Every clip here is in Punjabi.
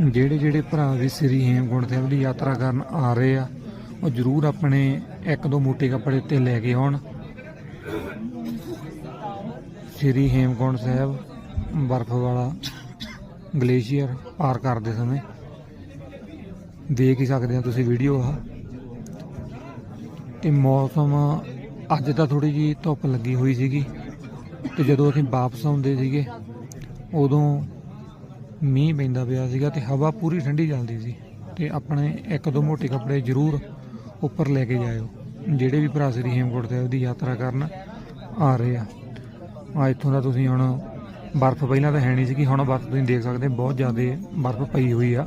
ਜਿਹੜੇ ਜਿਹੜੇ ਭਰਾ ਵੀ ਸ੍ਰੀ ਹੇਮਕੁੰਟ ਸਾਹਿਬ ਦੀ ਯਾਤਰਾ ਕਰਨ ਆ ਰਹੇ ਆ, ਉਹ ਜਰੂਰ ਆਪਣੇ ਇੱਕ ਦੋ ਮੋਟੇ ਕੱਪੜੇ ਉੱਤੇ ਲੈ ਕੇ ਆਉਣ। ਸ੍ਰੀ ਹੇਮਕੁੰਟ ਸਾਹਿਬ ਬਰਫ਼ ਵਾਲਾ ਗਲੇਸ਼ੀਅਰ ਪਾਰ ਕਰਦੇ ਸਮੇਂ ਦੇਖ ਹੀ ਸਕਦੇ ਆ ਤੁਸੀਂ ਵੀਡੀਓ ਆ। ਤੇ ਮੌਸਮ ਅੱਜ ਤਾਂ ਥੋੜੀ ਜੀ ਧੁੱਪ ਲੱਗੀ ਹੋਈ ਸੀਗੀ ਤੇ ਜਦੋਂ ਅਸੀਂ ਵਾਪਸ ਆਉਂਦੇ ਸੀਗੇ, ਉਦੋਂ ਮੀਂਹ ਪੈਂਦਾ ਪਿਆ ਸੀਗਾ ਤੇ ਹਵਾ ਪੂਰੀ ਠੰਡੀ ਚੱਲਦੀ ਸੀ ਤੇ ਆਪਣੇ ਇੱਕ ਦੋ ਮੋਟੇ ਕੱਪੜੇ ਜ਼ਰੂਰ ਉੱਪਰ ਲੈ ਕੇ ਜਾਇਓ। ਜਿਹੜੇ ਵੀ ਭਰਾ ਸ੍ਰੀ ਹੇਮਕੁੰਟ ਸਾਹਿਬ ਦੀ ਯਾਤਰਾ ਕਰਨ ਆ ਰਹੇ ਆ। ਆ ਇੱਥੋਂ ਦਾ ਤੁਸੀਂ ਹੁਣ ਬਰਫ਼ ਪਹਿਲਾਂ ਤਾਂ ਹੈ ਨਹੀਂ ਸੀਗੀ, ਹੁਣ ਬਰਫ਼ ਤੁਸੀਂ ਦੇਖ ਸਕਦੇ, ਬਹੁਤ ਜ਼ਿਆਦਾ ਬਰਫ਼ ਪਈ ਹੋਈ ਆ।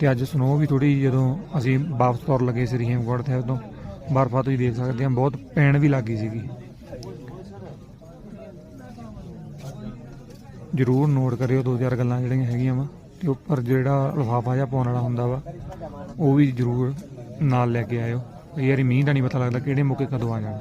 ਤੇ ਅੱਜ ਸਨੋ ਵੀ ਥੋੜੀ ਜਦੋਂ ਅਸੀਂ ਵਾਪਸ ਤੁਰ ਲੱਗੇ ਸ੍ਰੀ ਹੇਮਕੁੰਟ ਸਾਹਿਬ ਤੋਂ, ਬਰਫ਼ਾਂ ਤੁਸੀਂ ਦੇਖ ਸਕਦੇ ਆ, ਬਹੁਤ ਪੈਣ ਵੀ ਲੱਗੀ ਸੀਗੀ। ਜ਼ਰੂਰ ਨੋਟ ਕਰਿਓ, ਦੋ ਚਾਰ ਗੱਲਾਂ ਜਿਹੜੀਆਂ ਹੈਗੀਆਂ ਵਾ, ਤੇ ਉੱਪਰ ਜਿਹੜਾ ਲਫ਼ਾਫਾ ਜਿਹਾ ਪਾਉਣ ਵਾਲਾ ਹੁੰਦਾ ਵਾ, ਉਹ ਵੀ ਜ਼ਰੂਰ ਨਾਲ ਲੈ ਕੇ ਆਇਓ। ਯਾਰ ਮੀਂਹ ਦਾ ਨਹੀਂ ਪਤਾ ਲੱਗਦਾ ਕਿਹੜੇ ਮੌਕੇ ਕਦੋਂ ਆ ਜਾਣਾ।